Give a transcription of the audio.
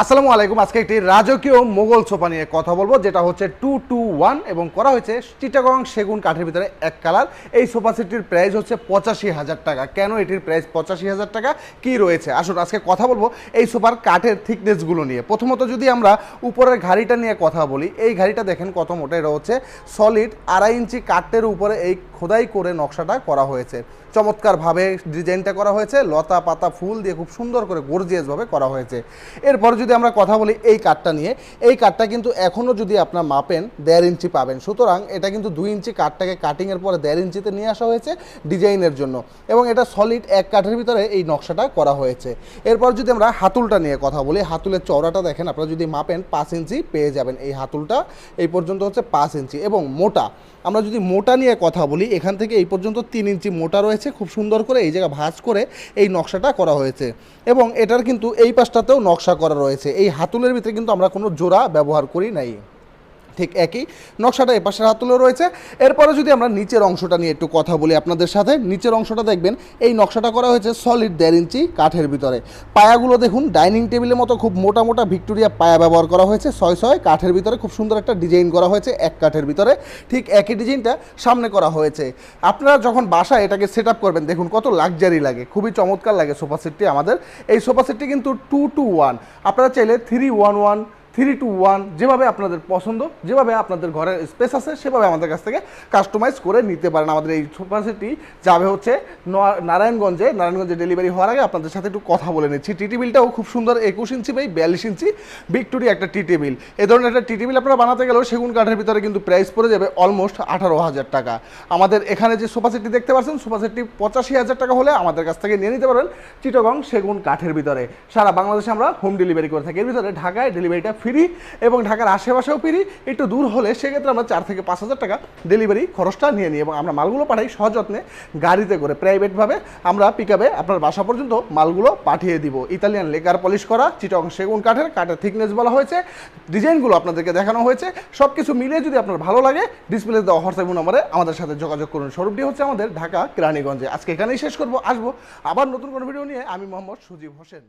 আসসালামু আলাইকুম। আজকে একটি রাজকীয় মোগল সোফা নিয়ে কথা বলব, যেটা হচ্ছে টু টু ওয়ান এবং করা হয়েছে চিটাগং সেগুন কাঠের ভিতরে এক কালার। এই সোফা সেটটির প্রাইস হচ্ছে পঁচাশি হাজার টাকা। কেন এটির প্রাইস পঁচাশি হাজার টাকা? কি রয়েছে? আসুন, আজকে কথা বলব এই সোফার কাঠের থিকনেসগুলো নিয়ে। প্রথমত যদি আমরা উপরের ঘাড়িটা নিয়ে কথা বলি, এই ঘাড়িটা দেখেন কত মোটা, এটা হচ্ছে সলিড আড়াই ইঞ্চি কাঠের উপরে এই খোদাই করে নকশাটা করা হয়েছে। চমৎকারভাবে ডিজাইনটা করা হয়েছে, লতা পাতা ফুল দিয়ে খুব সুন্দর করে গর্জিয়াসভাবে করা হয়েছে। এরপর যদি আমরা কথা বলি এই কাঠটা নিয়ে, এই কাঠটা কিন্তু এখনও যদি আপনার মাপেন, দেড় ইঞ্চি পাবেন। সুতরাং এটা কিন্তু দুই ইঞ্চি কাঠটাকে কাটিংয়ের পরে দেড় ইঞ্চিতে নিয়ে আসা হয়েছে ডিজাইনের জন্য। এবং এটা সলিড এক কাঠের ভিতরে এই নকশাটা করা হয়েছে। এরপর যদি আমরা হাতুলটা নিয়ে কথা বলি, হাতুলের চওড়াটা দেখেন, আপনারা যদি মাপেন পাঁচ ইঞ্চি পেয়ে যাবেন এই হাতুলটা। এই পর্যন্ত হচ্ছে পাঁচ ইঞ্চি এবং মোটা। আমরা যদি মোটা নিয়ে কথা বলি এখান থেকে এই পর্যন্ত তিন ইঞ্চি মোটা রয়েছে। খুব সুন্দর করে এই জায়গা ভাঁজ করে এই নকশাটা করা হয়েছে। এবং এটার কিন্তু এই পাশটাতেও নকশা করা রয়েছে। এই হাতুলের ভিতরে কিন্তু আমরা কোনো জোড়া ব্যবহার করি নাই। ঠিক একই। নকশাটা এ পাশের হাতুলে রয়েছে। এরপরে যদি আমরা নিচের অংশটা নিয়ে একটু কথা বলি আপনাদের সাথে, নিচের অংশটা দেখবেন, এই নকশাটা করা হয়েছে সলিড দেড় ইঞ্চি কাঠের ভিতরে। পায়াগুলো দেখুন ডাইনিং টেবিলের মতো খুব মোটা মোটা ভিক্টোরিয়া পায়া ব্যবহার করা হয়েছে, ছয় ছয় কাঠের ভিতরে খুব সুন্দর একটা ডিজাইন করা হয়েছে, এক কাঠের ভিতরে। ঠিক একই ডিজাইনটা সামনে করা হয়েছে। আপনারা যখন বাসায় এটাকে সেট করবেন, দেখুন কত লাক্সারি লাগে, খুবই চমৎকার লাগে সোফা সেটটি আমাদের। এই সোফা সেটটি কিন্তু টু টু ওয়ান আপনারা চাইলে three one one three two one যেভাবে আপনাদের পছন্দ, যেভাবে আপনাদের ঘরের স্পেস আছে, সেভাবে আমাদের কাছ থেকে কাস্টমাইজ করে নিতে পারেন। আমাদের এই সোফা সেটটি যাবে হচ্ছে নারায়ণগঞ্জে। নারায়ণগঞ্জে ডেলিভারি হওয়ার আগে আপনাদের সাথে একটু কথা বলে নিচ্ছি। টি টেবিলটাও খুব সুন্দর, একুশ ইঞ্চি বাই বিয়াল্লিশ ইঞ্চি ভিক্টোরিয়া একটা টি টেবিল। এই ধরনের একটা টি টেবিল আপনারা বানাতে গেলেও সেগুন কাঠের ভিতরে কিন্তু প্রাইস পড়ে যাবে অলমোস্ট আঠারো হাজার টাকা। আমাদের এখানে যে সোফা সেটটি দেখতে পাচ্ছেন সোফা সেটটি পঁচাশি হাজার টাকা হলে আমাদের কাছ থেকে নিয়ে নিতে পারবেন চিটগং সেগুন কাঠের ভিতরে। সারা বাংলাদেশে আমরা হোম ডেলিভারি করে থাকি। এর ভিতরে ঢাকায় ডেলিভারিটা ফ্রি এবং ঢাকার আশেপাশেও ফ্রি। একটু দূর হলে সেক্ষেত্রে আমরা চার থেকে পাঁচ হাজার টাকা ডেলিভারি খরচটা নিয়ে নিই এবং আমরা মালগুলো পাঠাই সযত্নে গাড়িতে করে প্রাইভেটভাবে আমরা পিক আপে আপনার বাসা পর্যন্ত মালগুলো পাঠিয়ে দিব। ইতালিয়ান লেকার পলিশ করা চিটং সেগুন কাঠের কাঠের থিকনেস বলা হয়েছে। ডিজাইনগুলো আপনাদেরকে দেখানো হয়েছে। সব কিছু মিলিয়ে যদি আপনার ভালো লাগে ডিসপ্লে দেওয়া হোয়াটসঅ্যাপ নম্বরে আমাদের সাথে যোগাযোগ করুন। স্বরূপটি হচ্ছে আমাদের ঢাকা, কেরানীগঞ্জে। আজকে এখানেই শেষ করব। আসব আবার নতুন কোনো ভিডিও নিয়ে। আমি মোহাম্মদ সুজীব হোসেন।